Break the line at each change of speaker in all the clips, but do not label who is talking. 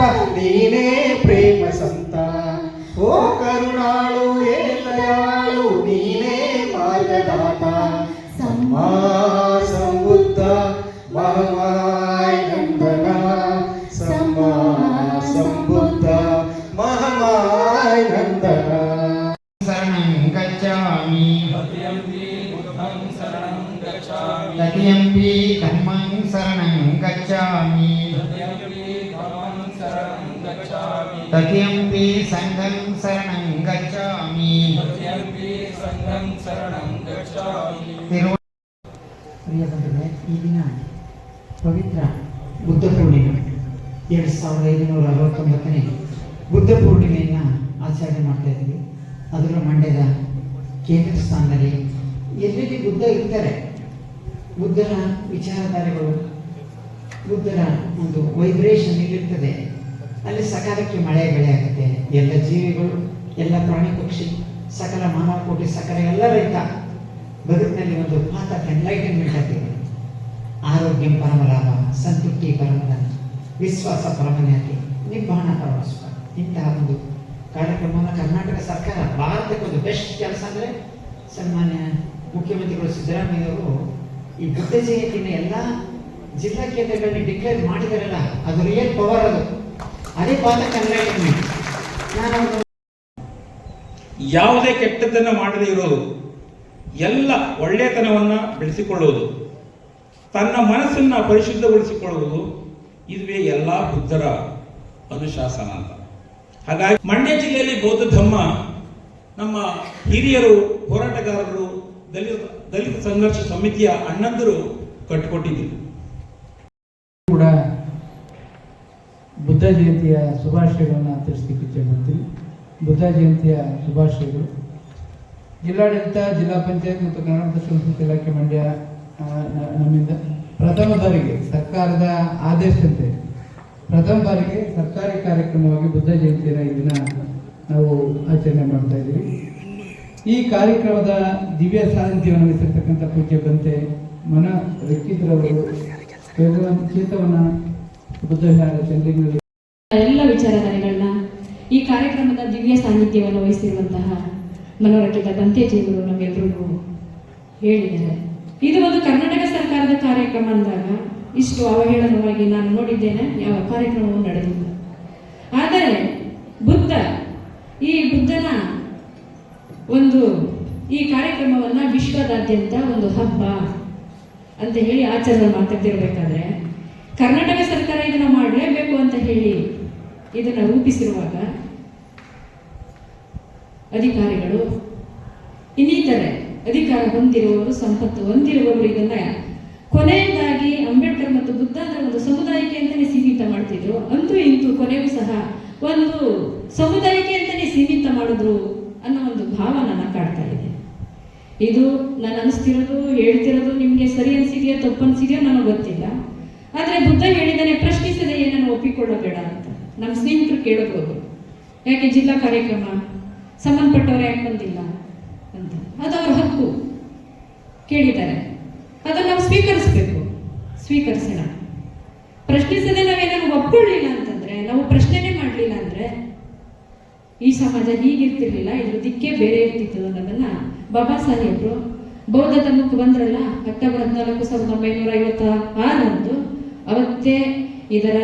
సంత నేనే ప్రేమ సంత. ఓ కరుణాలు ఏలయాలు నేనే మార్గదాత సమ్మా సంబుద్ధ మహమానందన సమ్మా సంబుద్ధ మహమానందన శరణం
గచ్చామి. తదియంపి
ధర్మం శరణం గచ్చామి. गच्छामि
तदयम्पि सङ्घं शरणं गच्छामि
तथयम्पि सङ्घं शरणं गच्छामि
तिरु
ಪ್ರಿಯ ಬಂಧುಗಳೇ ಈ ದಿನ ಪವಿತ್ರ ಬುದ್ಧ ಪೂರ್ಣಿಮೆ ಎರಡು ಸಾವಿರದ ಐದುನೂರ ಅರವತ್ತೊಂಬತ್ತನೇ ಬುದ್ಧ ಪೂರ್ಣಿಮೆಯನ್ನು ಆಚರಣೆ ಮಾಡ್ತಾ ಇದ್ದೀವಿ ಅದರಲ್ಲೂ ಮಂಡ್ಯದ ಕೇಂದ್ರ ಸ್ಥಾನದಲ್ಲಿ ಎಲ್ಲೆಲ್ಲಿ ಬುದ್ಧ ಇರ್ತಾರೆ ಬುದ್ಧನ ವಿಚಾರಧಾರೆಗಳು ಬುದ್ಧನ ಒಂದು ವೈಬ್ರೇಷನ್ ಇಲ್ಲಿರ್ತದೆ ಅಲ್ಲಿ ಸಕಾಲಕ್ಕೆ ಮಳೆ ಬೆಳೆ ಆಗುತ್ತೆ. ಎಲ್ಲ ಜೀವಿಗಳು, ಎಲ್ಲ ಪ್ರಾಣಿ ಪಕ್ಷಿ, ಸಕಲ ಮಾನವ ಕೋಟಿ ಸಕಲ ಎಲ್ಲ ರೈತ ಬದುಕಿನಲ್ಲಿ ಒಂದು ಪಾತ್ರ ಎನ್ಲೈಟನ್ಮೆಂಟ್ ಆಗ್ತದೆ ಆರೋಗ್ಯ ಪರಮಲಾಭ ಸಂತೃಪ್ತಿ ಪರಮಧನ, ವಿಶ್ವಾಸ ಪರಮನ್ಯಾತಿ, ನಿಬ್ಬಾಣ ಪರಮಸ್ವ. ಇಂತಹ ಒಂದು ಕಾರ್ಯಕ್ರಮವನ್ನು ಕರ್ನಾಟಕ ಸರ್ಕಾರ, ಭಾರತಕ್ಕೆ ಒಂದು ಬೆಸ್ಟ್ ಕೆಲಸ ಅಂದರೆ ಸನ್ಮಾನ್ಯ ಮುಖ್ಯಮಂತ್ರಿಗಳು ಸಿದ್ದರಾಮಯ್ಯವರು ಈ ಬುದ್ಧ ಜಯಂತಿನ ಎಲ್ಲ ಜಿಲ್ಲಾ ಕೇಂದ್ರಗಳಲ್ಲಿ ಡಿಕ್ಲೇರ್ ಮಾಡಿದಾರಲ್ಲ, ಅದು ರಿಯಲ್ ಪವರ್ ಅದು. ಅದೇ ನಾನು
ಯಾವುದೇ ಕೆಟ್ಟದನ್ನ ಮಾಡದೇ ಇರೋದು. ಎಲ್ಲ ಒಳ್ಳೆತನವನ್ನ ಬೆಳೆಸಿಕೊಳ್ಳುವುದು. ತನ್ನ ಮನಸ್ಸನ್ನ ಪರಿಶುದ್ಧಗೊಳಿಸಿಕೊಳ್ಳುವುದು ಇದುವೇ ಎಲ್ಲ ಬುದ್ಧರ ಅನುಶಾಸನ ಅಂತ. ಹಾಗಾಗಿ ಮಂಡ್ಯ ಜಿಲ್ಲೆಯಲ್ಲಿ ಬೌದ್ಧ ಧರ್ಮ ನಮ್ಮ ಹಿರಿಯರು ಹೋರಾಟಗಾರರು ದಲಿತ ದಲಿತ ಸಂಘರ್ಷ ಸಮಿತಿಯ ಅಣ್ಣಂದರು ಕಟ್ಟಿಕೊಟ್ಟಿದ್ದೀವಿ
ಕೂಡ ಬುದ್ಧ ಜಯಂತಿಯ ಶುಭಾಶಯಗಳನ್ನು ಆಚರಿಸಲಿಕ್ಕೆ ಇಚ್ಛೆ ಪಡ್ತೀನಿ ಬುದ್ಧ ಜಯಂತಿಯ ಶುಭಾಶಯಗಳು. ಜಿಲ್ಲಾಡಳಿತ, ಜಿಲ್ಲಾ ಪಂಚಾಯತ್ ಮತ್ತು ಕರ್ನಾಟಕ ಸಂಸ್ಕೃತಿ ಇಲಾಖೆ ಮಂಡ್ಯ ನಮ್ಮಿಂದ ಪ್ರಥಮ ಬಾರಿಗೆ ಸರ್ಕಾರದ ಆದೇಶದಂತೆ ಪ್ರಥಮ ಬಾರಿಗೆ ಸರ್ಕಾರಿ ಕಾರ್ಯಕ್ರಮವಾಗಿ ಬುದ್ಧ ಜಯಂತಿಯನ್ನು ಈ ದಿನ ನಾವು ಆಚರಣೆ ಮಾಡ್ತಾ ಇದ್ದೀವಿ. ಈ ಕಾರ್ಯಕ್ರಮದ ದಿವ್ಯ ಸಾನ್ನಿಧ್ಯವನ್ನು ವಹಿಸಿರ್ತಕ್ಕಂಥ ಪೂಜ್ಯ ಬಂತೆ ಮನ ವೆಕ್ಕಿದ್ರವರು ಕೇವಲ ಚೇತವನ
ಎಲ್ಲ ವಿಚಾರಧಾರೆಗಳನ್ನ ಈ ಕಾರ್ಯಕ್ರಮದ ದಿವ್ಯ ಸಾನ್ನಿಧ್ಯವನ್ನು ವಹಿಸಿರುವಂತಹ ಮನೋರಕಿತ ಬಂತೇಜಿಯವರು ನಮ್ಮೆಲ್ಲರಿಗೂ ಹೇಳಿದ್ದಾರೆ. ಇದು ಒಂದು ಕರ್ನಾಟಕ ಸರ್ಕಾರದ ಕಾರ್ಯಕ್ರಮ ಅಂದಾಗ ಇಷ್ಟು ಅವಹೇಳನವಾಗಿ ನಾನು ನೋಡಿದ್ದೇನೆ, ಯಾವ ಕಾರ್ಯಕ್ರಮವೂ ನಡೆದಿಲ್ಲ. ಆದರೆ ಬುದ್ಧ, ಈ ಬುದ್ಧನ ಒಂದು ಈ ಕಾರ್ಯಕ್ರಮವನ್ನ ವಿಶ್ವದಾದ್ಯಂತ ಒಂದು ಹಬ್ಬ ಅಂತ ಹೇಳಿ ಆಚರಣೆ ಮಾಡ್ತಿರ್ಬೇಕಾದ್ರೆ ಕರ್ನಾಟಕ ಸರ್ಕಾರ ಇದನ್ನು ಮಾಡಲೇಬೇಕು ಅಂತ ಹೇಳಿ ಇದನ್ನು ರೂಪಿಸಿರುವಾಗ ಅಧಿಕಾರಿಗಳು ಇನ್ನಿತರೆ ಅಧಿಕಾರ ಹೊಂದಿರುವವರು ಸಂಪತ್ತು ಹೊಂದಿರುವವರು ಇದನ್ನ ಕೊನೆಯದಾಗಿ ಅಂಬೇಡ್ಕರ್ ಮತ್ತು ಬುದ್ಧ ಒಂದು ಸಮುದಾಯಕ್ಕೆ ಅಂತಲೇ ಸೀಮಿತ ಮಾಡ್ತಿದ್ರು. ಅಂತೂ ಇಂತೂ ಕೊನೆಗೂ ಸಹ ಒಂದು ಸಮುದಾಯಕ್ಕೆ ಅಂತಲೇ ಸೀಮಿತ ಮಾಡಿದ್ರು ಅನ್ನೋ ಒಂದು ಭಾವ ನನ್ನ ಕಾಡ್ತಾ ಇದೆ. ಇದು ನಾನು ಅನಿಸ್ತಿರೋದು, ಹೇಳ್ತಿರೋದು ನಿಮಗೆ ಸರಿ ಅನ್ಸಿದೆಯಾ, ತಪ್ಪು ಅನಿಸಿದೆಯೋ ನನಗೆ ಗೊತ್ತಿಲ್ಲ. ಆದರೆ ಬುದ್ಧ ಹೇಳಿದಾನೆ ಪ್ರಶ್ನಿಸದೆ ಏನನ್ನು ಒಪ್ಪಿಕೊಳ್ಳಬೇಡ ಅಂತ. ನಮ್ಮ ಸ್ನೇಹಿತರು ಕೇಳಬಹುದು. ಯಾಕೆ ಜಿಲ್ಲಾ ಕಾರ್ಯಕ್ರಮ? ಸಂಬಂಧಪಟ್ಟವರು ಯಾಕೆ ಬಂದಿಲ್ಲ ಅಂತ. ಅದು ಅವ್ರ ಹಕ್ಕು. ಕೇಳಿದ್ದಾರೆ. ಅದನ್ನು ನಾವು ಸ್ವೀಕರಿಸಬೇಕು. ಸ್ವೀಕರಿಸೋಣ. ಪ್ರಶ್ನಿಸದೆ ನಾವೇನಾದ್ರು ಒಪ್ಕೊಳ್ಳಿಲ್ಲ ಅಂತಂದ್ರೆ, ನಾವು ಪ್ರಶ್ನೆನೇ ಮಾಡಲಿಲ್ಲ ಅಂದ್ರೆ, ಈ ಸಮಾಜ ಹೀಗಿರ್ತಿರ್ಲಿಲ್ಲ, ಇದ್ರ ದಿಕ್ಕೇ ಬೇರೆ ಇರ್ತಿತ್ತು ಅನ್ನೋದನ್ನ ಬಾಬಾ ಸಾಹೇಬ್ರು ಬೌದ್ಧ ಧರ್ಮಕ್ಕೆ ಬಂದ್ರಲ್ಲ, ಅಕ್ಟೋಬರ್ ಹದಿನಾಲ್ಕು ಸಾವಿರದ ಒಂಬೈನೂರ ಐವತ್ತ ಆರರಂದು ಅವತ್ತೇ ಇದರ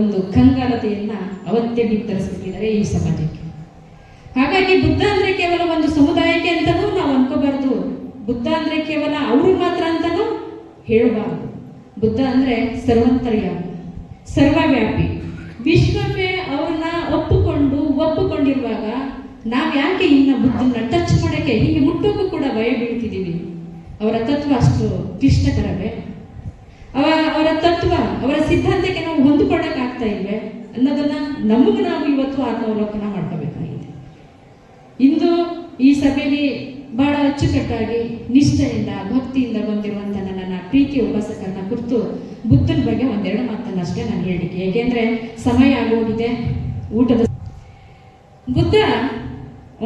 ಒಂದು ಕಂಗಾಲತೆಯನ್ನು ಅವತ್ತೇ ಬಿತ್ತರಿಸ್ಬಿಟ್ಟಿದ್ದಾರೆ ಈ ಸಮಾಜಕ್ಕೆ. ಹಾಗಾಗಿ ಬುದ್ಧ ಅಂದರೆ ಕೇವಲ ಒಂದು ಸಮುದಾಯಕ್ಕೆ ಅಂತಲೂ ನಾವು ಅನ್ಕೋಬಾರ್ದು. ಬುದ್ಧ ಅಂದರೆ ಕೇವಲ ಅವರು ಮಾತ್ರ ಅಂತಲೂ ಹೇಳಬಾರ್ದು. ಬುದ್ಧ ಅಂದ್ರೆ ಸರ್ವಂತರ್ಯ, ಸರ್ವವ್ಯಾಪಿ. ವಿಶ್ವವೇ ಅವ್ರನ್ನ ಒಪ್ಪಿಕೊಂಡು ಒಪ್ಪಿಕೊಂಡಿರುವಾಗ ನಾವು ಯಾಕೆ ಇನ್ನ ಬುದ್ಧನ ಟಚ್ ಮಾಡಕ್ಕೆ, ಹೀಗೆ ಮುಟ್ಟೋಕ್ಕೂ ಕೂಡ ಭಯ ಬೀಳ್ತಿದ್ದೀವಿ ಅವರ ತತ್ವ ಅಷ್ಟು ಕ್ಲಿಷ್ಟಕರವೇ. ಅವರ ಅವರ ತತ್ವ, ಅವರ ಸಿದ್ಧಾಂತಕ್ಕೆ ನಾವು ಹೊಂದಿಕೊಳ್ಳಕ್ ಆಗ್ತಾ ಇಲ್ವೇ? ಅನ್ನೋದನ್ನ ನಮಗೂ ನಾವು ಇವತ್ತು ಆತ್ಮಾವಲೋಕನ ಮಾಡ್ಕೋಬೇಕಾಗಿದೆ. ಇಂದು ಈ ಸಭೆಯಲ್ಲಿ ಬಹಳ ಅಚ್ಚುಕಟ್ಟಾಗಿ ನಿಷ್ಠೆಯಿಂದ, ಭಕ್ತಿಯಿಂದ ಬಂದಿರುವಂತ ನನ್ನ ಪ್ರೀತಿ ಉಪಾಸಕರನ್ನ ಕುರಿತು ಬುದ್ಧನ ಬಗ್ಗೆ ಒಂದೆರಡು ಮಾತನ್ನ ಅಷ್ಟೇ ನಾನು ಹೇಳಿಕೆ ಏಕೆಂದ್ರೆ ಸಮಯ ಆಗೋಗಿದೆ, ಊಟದ ಬುದ್ಧ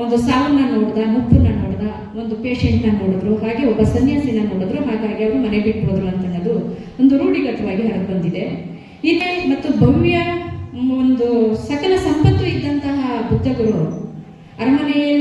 ಒಂದು ಸಾವನ್ನ ನೋಡ್ದ, ಮುಪ್ಪನ್ನ ನೋಡ್ದ, ಒಂದು ಪೇಷಂಟ್ನ ನೋಡಿದ್ರು, ಹಾಗೆ ಒಬ್ಬ ಸನ್ಯಾಸಿನ ನೋಡಿದ್ರು, ಹಾಗಾಗಿ ಅವರು ಮನೆ ಬಿಟ್ಟು ಹೋದ್ರು ಅಂತ ಅನ್ನೋದು ಒಂದು ರೂಢಿಗತವಾಗಿ ಹೊರಗೆ ಬಂದಿದೆ. ಇದೆ ಮತ್ತು ಭವ್ಯ ಒಂದು ಸಕಲ ಸಂಪತ್ತು ಇದ್ದಂತಹ ಬುದ್ಧಗುರು ಅರಮನೆಯಲ್ಲೇ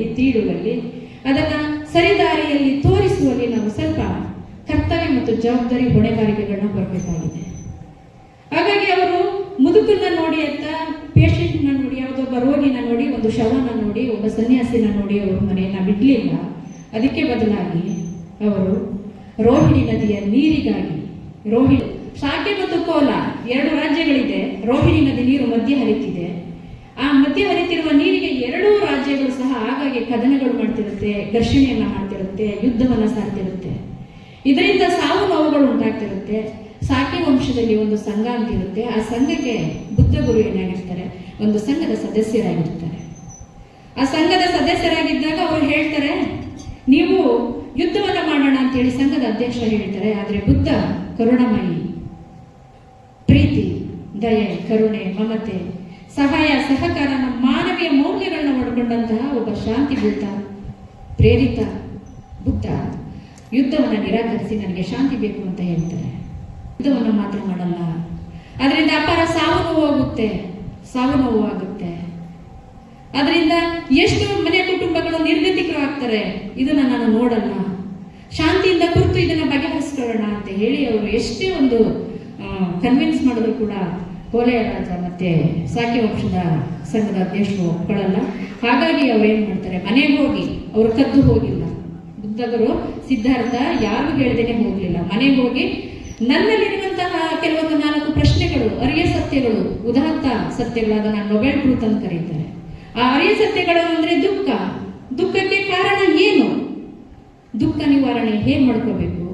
ತಿದ್ದುವಲ್ಲಿ ತೀಡುವಲ್ಲಿ. ಅದನ್ನ ಸರಿದಾರಿಯಲ್ಲಿ ತೋರಿಸುವಲ್ಲಿ ನಾವು ಸ್ವಲ್ಪ ಕರ್ತವ್ಯ ಮತ್ತು ಜವಾಬ್ದಾರಿ ಹೊಣೆಗಾರಿಕೆಗಳನ್ನ ಬರಬೇಕಾಗಿದೆ ಹಾಗಾಗಿ ಅವರು ಮುದುಕನ್ನ ನೋಡಿ ಅಂತ ಪೇಷಂಟ್ನ ನೋಡಿ ಯಾವುದೊಬ್ಬ ರೋಗಿನ ನೋಡಿ, ಒಂದು ಶವನ ನೋಡಿ, ಒಬ್ಬ ಸನ್ಯಾಸಿನ ನೋಡಿ ಅವರು ಮನೆಯನ್ನ ಬಿಡ್ಲಿಲ್ಲ. ಅದಕ್ಕೆ ಬದಲಾಗಿ ಅವರು ರೋಹಿಣಿ ನದಿಯ ನೀರಿಗಾಗಿ ರೋಹಿಣಿ ಶಾಖೆ ಮತ್ತು ಕೋಲ ಎರಡು ರಾಜ್ಯಗಳಿದೆ. ರೋಹಿಣಿ ನದಿ ನೀರು ಮಧ್ಯೆ ಹರಿತಿದೆ. ಆ ಮಧ್ಯೆ ಹರಿತಿರುವ ನೀರಿಗೆ ಎರಡೂ ರಾಜ್ಯಗಳು ಸಹ ಆಗಾಗ್ಗೆ ಕದನಗಳು ಮಾಡ್ತಿರುತ್ತೆ, ಘರ್ಷಣೆಯನ್ನ ಮಾಡ್ತಿರುತ್ತೆ, ಯುದ್ಧವನ್ನ ಸಾರ್ತಿರುತ್ತೆ. ಇದರಿಂದ ಸಾವು ನೋವುಗಳು ಉಂಟಾಗ್ತಿರುತ್ತೆ. ಸಾಕಿ ವಂಶದಲ್ಲಿ ಒಂದು ಸಂಘ ಅಂತಿರುತ್ತೆ. ಆ ಸಂಘಕ್ಕೆ ಬುದ್ಧ ಗುರು ಏನಾಗಿರ್ತಾರೆ? ಒಂದು ಸಂಘದ ಸದಸ್ಯರಾಗಿರ್ತಾರೆ. ಆ ಸಂಘದ ಸದಸ್ಯರಾಗಿದ್ದಾಗ ಅವರು ಹೇಳ್ತಾರೆ, ನೀವು ಯುದ್ಧವನ್ನ ಮಾಡೋಣ ಅಂತೇಳಿ ಸಂಘದ ಅಧ್ಯಕ್ಷ ಹೇಳ್ತಾರೆ. ಆದ್ರೆ ಬುದ್ಧ ಕರುಣಮಯಿ, ಪ್ರೀತಿ, ದಯೆ, ಕರುಣೆ, ಮಮತೆ, ಸಹಾಯ, ಸಹಕಾರ ಮಾನವೀಯ ಮೌಲ್ಯಗಳನ್ನ ಒಳಗೊಂಡಂತಹ ಒಬ್ಬ ಶಾಂತಿ ಬುದ್ಧ ಪ್ರೇರಿತ ಬುದ್ಧ ಯುದ್ಧವನ್ನು ನಿರಾಕರಿಸಿ ನನಗೆ ಶಾಂತಿ ಬೇಕು ಅಂತ ಹೇಳ್ತಾರೆ. ಯುದ್ಧವನ್ನು ಮಾತ್ರ ಮಾಡಲ್ಲ. ಅದರಿಂದ ಅಪಾರ ಸಾವು ನೋವು ಆಗುತ್ತೆ ಸಾವು ನೋವು ಆಗುತ್ತೆ ಅದರಿಂದ ಎಷ್ಟು ಮನೆ ಕುಟುಂಬಗಳು ನಿರ್ಗತಿಕರು ಆಗ್ತಾರೆ. ಇದನ್ನ ನಾನು ನೋಡಲ್ಲ. ಶಾಂತಿಯಿಂದ ಕುರಿತು ಇದನ್ನ ಬಗೆಹರಿಸ್ಕೊಳ್ಳೋಣ ಅಂತ ಹೇಳಿ ಅವರು ಎಷ್ಟೇ ಒಂದು ಕನ್ವಿನ್ಸ್ ಮಾಡಿದ್ರು ಕೂಡ ಕೋಲೆಯ ರಾಜ ಮತ್ತೆ ಸಾಕಿ ವಂಶದ ಸಂಘದ ಅಧ್ಯಕ್ಷರು ಒಪ್ಕೊಳ್ಳಲ್ಲ. ಹಾಗಾಗಿ ಅವ್ರು ಏನು ಮಾಡ್ತಾರೆ? ಮನೆಗೆ ಹೋಗಿ, ಅವರು ಕದ್ದು ಹೋಗಿಲ್ಲ. ಬುದ್ಧಗರು ಸಿದ್ಧಾರ್ಥ ಯಾರು ಹೇಳ್ದೇನೆ ಹೋಗಲಿಲ್ಲ. ಮನೆಗೆ ಹೋಗಿ ನನ್ನಲ್ಲಿರುವಂತಹ ಕೆಲವೊಂದು ನಾಲ್ಕು ಪ್ರಶ್ನೆಗಳು, ಅರಿಯ ಸತ್ಯಗಳು, ಉದಾತ್ತ ಸತ್ಯಗಳು ಅದನ್ನು ನೊಬೆಲ್ ಟ್ರೂತ್ ಅಂತ ಕರೀತಾರೆ. ಆ ಅರಿಯ ಸತ್ಯಗಳು ಅಂದರೆ ದುಃಖ. ದುಃಖಕ್ಕೆ ಕಾರಣ ಏನು? ದುಃಖ ನಿವಾರಣೆ ಹೇಗೆ ಮಾಡ್ಕೋಬೇಕು?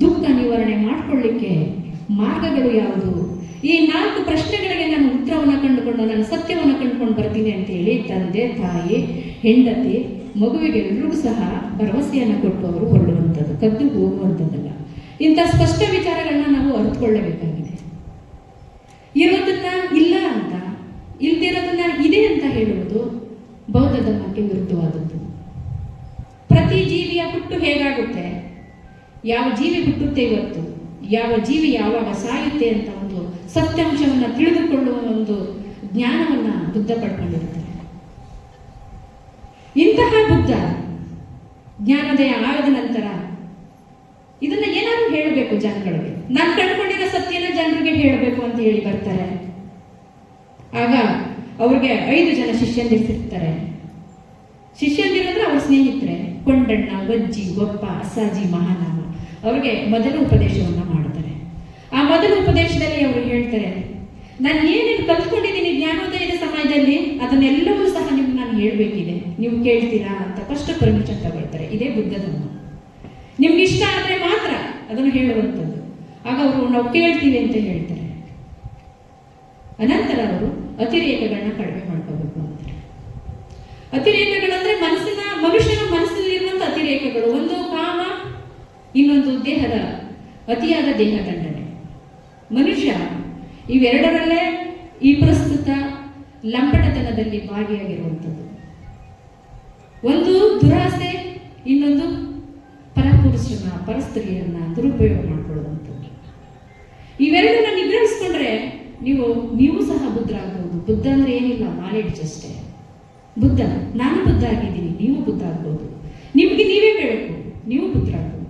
ದುಃಖ ನಿವಾರಣೆ ಮಾಡ್ಕೊಳ್ಳಿಕ್ಕೆ ಮಾರ್ಗಗಳು ಯಾವುದು? ಈ ನಾಲ್ಕು ಪ್ರಶ್ನೆಗಳಿಗೆ ನಾನು ಉತ್ತರವನ್ನು ಕಂಡುಕೊಂಡು ನಾನು ಸತ್ಯವನ್ನು ಕಂಡುಕೊಂಡು ಬರ್ತೀನಿ ಅಂತ ಹೇಳಿ ತಂದೆ, ತಾಯಿ, ಹೆಂಡತಿ, ಮಗುವಿಗೆ ಎಲ್ಲರಿಗೂ ಸಹ ಭರವಸೆಯನ್ನು ಕೊಟ್ಟು ಅವರು ಹೊರಡುವಂಥದ್ದು, ಕದ್ದು ಹೋಗುವಂಥದ್ದಲ್ಲ. ಇಂಥ ಸ್ಪಷ್ಟ ವಿಚಾರಗಳನ್ನ ನಾವು ಅರ್ಥಕೊಳ್ಳಬೇಕಾಗಿದೆ ಇರೋದನ್ನ ಇಲ್ಲ ಅಂತ ಇಲ್ದಿರೋದನ್ನ ಇದೆ ಅಂತ ಹೇಳುವುದು ಬೌದ್ಧ ಧರ್ಮಕ್ಕೆ ವಿರುದ್ಧವಾದದ್ದು. ಪ್ರತಿ ಜೀವಿಯ ಹುಟ್ಟು ಹೇಗಾಗುತ್ತೆ? ಯಾವ ಜೀವಿ ಹುಟ್ಟುತ್ತೆ ಇವತ್ತು? ಯಾವ ಜೀವಿ ಯಾವಾಗ ಸಾಯುತ್ತೆ ಅಂತ ಸತ್ಯಾಂಶವನ್ನ ತಿಳಿದುಕೊಳ್ಳುವ ಒಂದು ಜ್ಞಾನವನ್ನ ಬುದ್ಧ ಪಡ್ಕೊಂಡಿರ್ತಾರೆ. ಇಂತಹ ಬುದ್ಧ ಜ್ಞಾನೋದಯ ಆದ ನಂತರ ಇದನ್ನ ಏನಾದ್ರು ಹೇಳಬೇಕು ಜನಗಳಿಗೆ. ನಾನು ಕಂಡುಕೊಂಡಿರೋ ಸತ್ಯನ ಜನರಿಗೆ ಹೇಳಬೇಕು ಅಂತ ಹೇಳಿ ಬರ್ತಾರೆ. ಆಗ ಅವ್ರಿಗೆ ಐದು ಜನ ಶಿಷ್ಯಂದಿರ್ತಿರ್ತಾರೆ ಶಿಷ್ಯಂದಿರಂದ್ರೆ ಅವ್ರ ಸ್ನೇಹಿತರೆ, ಕೊಂಡಣ್ಣ ಗಜ್ಜಿ ಗೊಪ್ಪ ಅಸಾಜಿ ಮಹಾನಾಮ. ಅವ್ರಿಗೆ ಮೊದಲ ಉಪದೇಶವನ್ನ ಮಾಡ್ತಾರೆ ಆ ಮೊದಲ ಉಪದೇಶದಲ್ಲಿ ಅವರು ಹೇಳ್ತಾರೆ, ನಾನು ಏನೇನು ಕಲ್ತ್ಕೊಂಡಿದ್ದೀನಿ ಜ್ಞಾನೋದಯದ ಸಮಯದಲ್ಲಿ ಅದನ್ನೆಲ್ಲವೂ ಸಹ ನಿಮ್ಗೆ ನಾನು ಹೇಳ್ಬೇಕಿದೆ. ನೀವು ಕೇಳ್ತೀರಾ ಅಂತ ಫಸ್ಟ್ ಪರ್ಮಿಷನ್ ತಗೊಳ್ತಾರೆ ಇದೇ ಬುದ್ಧ ಧರ್ಮ. ನಿಮ್ಗೆ ಇಷ್ಟ ಆದರೆ ಮಾತ್ರ ಅದನ್ನು ಹೇಳುವಂಥದ್ದು. ಆಗ ಅವರು, ನಾವು ಕೇಳ್ತೀವಿ ಅಂತ ಹೇಳ್ತಾರೆ. ಅನಂತರ ಅವರು ಅತಿರೇಕಗಳನ್ನ ಕಡಿಮೆ ಮಾಡ್ಕೋಬೇಕು ಅಂತಾರೆ. ಅತಿರೇಕಗಳಂದ್ರೆ ಮನಸ್ಸಿನ, ಮನುಷ್ಯನ ಮನಸ್ಸಿನಲ್ಲಿರುವಂತ ಅತಿರೇಕಗಳು. ಒಂದು ಕಾಮ, ಇನ್ನೊಂದು ದೇಹದ, ಅತಿಯಾದ ದೇಹ ದಂಡನೆ ಮನುಷ್ಯ, ಇವೆರಡರಲ್ಲೇ ಈ ಪ್ರಸ್ತುತ ಲಂಪಟತನದಲ್ಲಿ ಭಾಗಿಯಾಗಿರುವಂಥದ್ದು. ಒಂದು ದುರಾಸೆ, ಇನ್ನೊಂದು ಪರಪುರುಷನ, ಪರಸ್ತ್ರೀಯನ್ನ ದುರುಪಯೋಗ ಮಾಡಿಕೊಳ್ಳುವಂಥದ್ದು. ಇವೆರಡನ್ನ ನಿಗ್ರಹಿಸ್ಕೊಂಡ್ರೆ ನೀವು ನೀವು ಸಹ ಬುದ್ಧರಾಗ್ಬೋದು. ಬುದ್ಧ ಅಂದ್ರೆ ಏನಿಲ್ಲ ನಾಲೆಡ್ಜ್ ಅಷ್ಟೇ. ಬುದ್ಧ, ನಾನು ಬುದ್ಧ ಆಗಿದ್ದೀನಿ, ನೀವು ಬುದ್ಧ ಆಗ್ಬೋದು. ನಿಮ್ಗೆ ನೀವೇ ಬೆಳಕು, ನೀವು ಬುದ್ಧರಾಗ್ಬೋದು.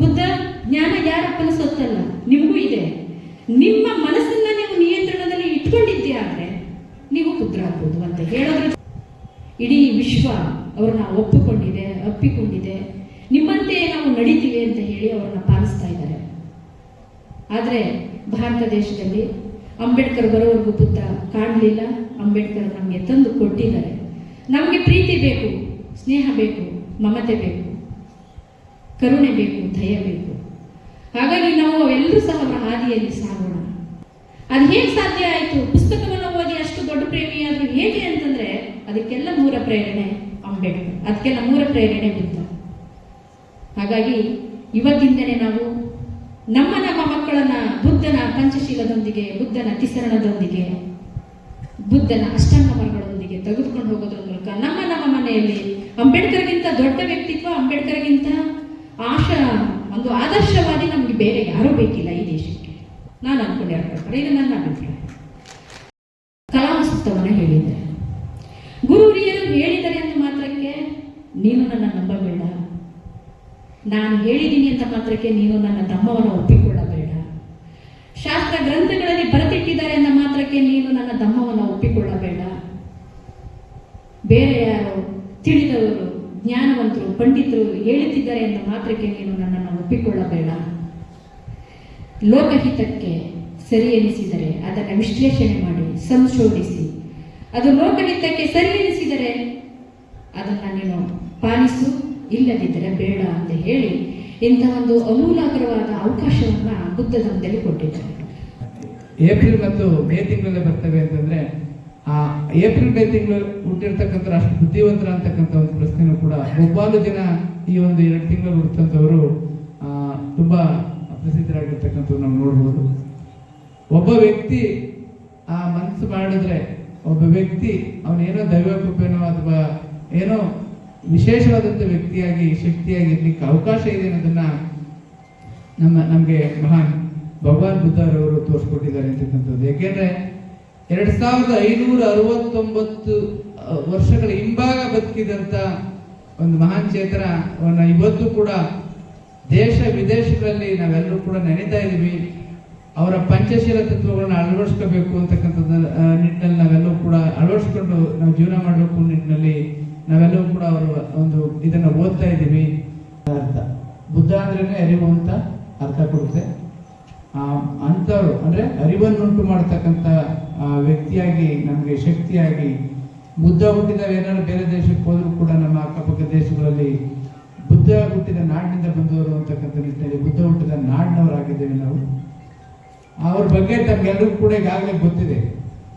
ಬುದ್ಧ, ಜ್ಞಾನ ಯಾರಪ್ಪನ ಸೊತ್ತಲ್ಲ ನಿಮ್ಮ ಮನಸ್ಸನ್ನ ನೀವು ನಿಯಂತ್ರಣದಲ್ಲಿ ಇಟ್ಕೊಂಡಿದ್ದೆ ಆದ್ರೆ ನೀವು ಆಗ್ಬೋದು ಅಂತ ಹೇಳೋದ್ರ ಇಡೀ ವಿಶ್ವ ಅವ್ರನ್ನ ಒಪ್ಪಿಕೊಂಡಿದೆ, ಅಪ್ಪಿಕೊಂಡಿದೆ. ನಿಮ್ಮಂತೆ ನಾವು ನಡೀತೀವಿ ಅಂತ ಹೇಳಿ ಅವ್ರನ್ನ ಪಾಲಿಸ್ತಾ ಇದ್ದಾರೆ. ಆದರೆ ಭಾರತ ದೇಶದಲ್ಲಿ ಅಂಬೇಡ್ಕರ್ ಬರೋವರೆಗೂ ಪುತ್ರ ಕಾಣಲಿಲ್ಲ. ಅಂಬೇಡ್ಕರ್ ನಮಗೆ ತಂದು ಕೊಟ್ಟಿದ್ದಾರೆ. ನಮಗೆ ಪ್ರೀತಿ ಬೇಕು, ಸ್ನೇಹ ಬೇಕು, ಮಮತೆ ಬೇಕು, ಕರುಣೆ ಬೇಕು, ದಯ ಬೇಕು. ಹಾಗಾಗಿ ನಾವು ಅವೆಲ್ಲರೂ ಸಹ ಅವರ ಹಾದಿಯಲ್ಲಿ ಸಾಗೋಣ. ಅದು ಹೇಗೆ ಸಾಧ್ಯ ಆಯಿತು? ಪುಸ್ತಕವನ್ನು ಓದಿ ಅಷ್ಟು ದೊಡ್ಡ ಪ್ರೇಮಿಯಾದ್ರು ಹೇಗೆ ಅಂತಂದ್ರೆ ಅದಕ್ಕೆಲ್ಲ ಮೂರ ಪ್ರೇರಣೆ ಅಂಬೇಡ್ಕರ್. ಅದಕ್ಕೆಲ್ಲ ಮೂರ ಪ್ರೇರಣೆ ಬಿದ್ದ ಹಾಗಾಗಿ ಇವತ್ತಿಂದನೇ ನಾವು ನಮ್ಮ ನಮ್ಮ ಮಕ್ಕಳನ್ನ ಪಂಚಶೀಲದೊಂದಿಗೆ, ಬುದ್ಧನ ತಿಸರಣದೊಂದಿಗೆ, ಬುದ್ಧನ ಅಷ್ಟಾಂಗ ಮರಗಳೊಂದಿಗೆ ತೆಗೆದುಕೊಂಡು ಹೋಗೋದ್ರ ಮೂಲಕ ನಮ್ಮ ನಮ್ಮ ಮನೆಯಲ್ಲಿ ಅಂಬೇಡ್ಕರ್ಗಿಂತ ದೊಡ್ಡ ವ್ಯಕ್ತಿತ್ವ, ಅಂಬೇಡ್ಕರ್ಗಿಂತ ಆಶ ಒಂದು ಆದರ್ಶವಾದಿ ನಮಗೆ ಬೇರೆ ಯಾರೂ ಬೇಕಿಲ್ಲ ಈ ದೇಶಕ್ಕೆ. ನಾನು ಅನ್ಕೊಂಡಿರೋ ಪ್ರಕಾರ. ಇದು ನನ್ನ ಅಭಿಪ್ರಾಯ. ಕಲಾಮಸ್ತವನ್ನ ಹೇಳಿದ್ದಾರೆ ಗುರು ಹಿರಿಯರು ಹೇಳಿದ್ದಾರೆ ಅಂತ ಮಾತ್ರಕ್ಕೆ ನೀನು ನನ್ನ ನಂಬಬೇಡ. ನಾನು ಹೇಳಿದ್ದೀನಿ ಅಂತ ಮಾತ್ರಕ್ಕೆ ನೀನು ನನ್ನ ಧಮ್ಮವನ್ನು ಒಪ್ಪಿಕೊಳ್ಳಬೇಡ. ಶಾಸ್ತ್ರ ಗ್ರಂಥಗಳಲ್ಲಿ ಬರೆದಿಟ್ಟಿದ್ದಾರೆ ಅಂತ ಮಾತ್ರಕ್ಕೆ ನೀನು ನನ್ನ ಧಮ್ಮವನ್ನು ಒಪ್ಪಿಕೊಳ್ಳಬೇಡ. ಬೇರೆ ಯಾರು ತಿಳಿದವರು ಜ್ಞಾನವಂತರು, ಪಂಡಿತರು ಹೇಳುತ್ತಿದ್ದಾರೆ ಎಂದು ಮಾತ್ರಕ್ಕೆ ನೀನು ನನ್ನನ್ನು ಒಪ್ಪಿಕೊಳ್ಳಬೇಡ. ಲೋಕಹಿತಕ್ಕೆ ಸರಿ ಎನಿಸಿದರೆ ಅದನ್ನು ವಿಶ್ಲೇಷಣೆ ಮಾಡಿ, ಸಂಶೋಧಿಸಿ. ಅದು ಲೋಕಹಿತಕ್ಕೆ ಸರಿ ಎನಿಸಿದರೆ ಅದನ್ನು ನೀನು ಪಾಲಿಸು, ಇಲ್ಲದಿದ್ದರೆ ಬೇಡ ಅಂತ ಹೇಳಿ ಇಂತಹ ಒಂದು ಅಮೂಲಾಗ್ರವಾದ ಅವಕಾಶವನ್ನು ಬುದ್ಧ ಧರ್ಮದಲ್ಲಿ ಕೊಟ್ಟಿದ್ದಾರೆ.
ಏಪ್ರಿಲ್ ಮತ್ತು ಮೇ ತಿಂಗಳಲ್ಲೇ ಬರ್ತವೆ ಅಂತಂದ್ರೆ ಏಪ್ರಿಲ್ ಮೇ ತಿಂಗಳು ಹುಟ್ಟಿರ್ತಕ್ಕಂಥ ಅಷ್ಟು ಬುದ್ಧಿವಂತರ ಅಂತಕ್ಕಂಥ ಒಂದು ಪ್ರಶ್ನೆನೂ ಕೂಡ ಒಬ್ಬಾಲು ಜನ ಈ ಒಂದು ಎರಡು ತಿಂಗಳು ಹುಟ್ಟಂಥವರು ತುಂಬ ಪ್ರಸಿದ್ಧರಾಗಿರ್ತಕ್ಕಂಥವ್ರು ನಾವು ನೋಡ್ಬೋದು. ಒಬ್ಬ ವ್ಯಕ್ತಿ ಆ ಮನಸ್ಸು ಮಾಡಿದ್ರೆ, ಒಬ್ಬ ವ್ಯಕ್ತಿ ಅವನೇನೋ ದೈವ ಕೃಪೆನೋ ಅಥವಾ ಏನೋ ವಿಶೇಷವಾದಂಥ ವ್ಯಕ್ತಿಯಾಗಿ, ಶಕ್ತಿಯಾಗಿ ಇರ್ಲಿಕ್ಕೆ ಅವಕಾಶ ಇದೆ ಅನ್ನೋದನ್ನ ನಮ್ಮ, ನಮಗೆ ಮಹಾನ್ ಭಗವಾನ್ ಬುದ್ಧರವರು ತೋರಿಸ್ಕೊಟ್ಟಿದ್ದಾರೆ ಅಂತಕ್ಕಂಥದ್ದು. ಯಾಕೆಂದ್ರೆ ಎರಡ್ ಸಾವಿರದ ಐನೂರ ಅರವತ್ತೊಂಬತ್ತು ವರ್ಷಗಳ ಹಿಂಭಾಗ ಬದುಕಿದಂತ ಒಂದು ಮಹಾನ್ ಚೇತನವನ್ನ ಇವತ್ತು ಕೂಡ ದೇಶ ವಿದೇಶಗಳಲ್ಲಿ ನಾವೆಲ್ಲರೂ ಕೂಡ ನೆನೀತಾ ಇದ್ದೀವಿ. ಅವರ ಪಂಚಶೀಲ ತತ್ವಗಳನ್ನ ಅಳವಡಿಸ್ಕೋಬೇಕು ಅಂತಕ್ಕಂಥದ್ದು ನಿಟ್ಟಿನಲ್ಲಿ ನಾವೆಲ್ಲರೂ ಕೂಡ ಅಳವಡಿಸ್ಕೊಂಡು ನಾವು ಜೀವನ ಮಾಡಬೇಕು ನಿಟ್ಟಿನಲ್ಲಿ ನಾವೆಲ್ಲರೂ ಕೂಡ ಅವರ ಒಂದು ಇದನ್ನ ಓದ್ತಾ ಇದ್ದೀವಿ. ಅರ್ಥ. ಬುದ್ಧ ಅಂದ್ರೇನೆ ಅರಿವು ಅಂತ ಅರ್ಥ ಕೊಡುತ್ತೆ. ಅಂಥವ್ರು, ಅಂದ್ರೆ ಅರಿವನ್ನುಂಟು ಮಾಡ್ತಕ್ಕಂಥ ವ್ಯಕ್ತಿಯಾಗಿ, ನಮಗೆ ಶಕ್ತಿಯಾಗಿ, ಬುದ್ಧ ಹುಟ್ಟಿದಾಗ ಏನಾದ್ರು ಬೇರೆ ದೇಶಕ್ಕೆ ಹೋದರೂ ಕೂಡ ನಮ್ಮ ಅಕ್ಕಪಕ್ಕ ದೇಶಗಳಲ್ಲಿ ಬುದ್ಧ ಹುಟ್ಟಿದ ನಾಡಿನಿಂದ ಬಂದವರು ಅಂತಕ್ಕಂಥ ನಿಟ್ಟಿನಲ್ಲಿ ಬುದ್ಧ ಹುಟ್ಟಿದ ನಾಡಿನವರಾಗಿದ್ದೇವೆ ನಾವು. ಅವ್ರ ಬಗ್ಗೆ ತಮ್ಗೆಲ್ಲರಿಗೂ ಕೂಡ ಈಗಾಗಲೇ ಗೊತ್ತಿದೆ.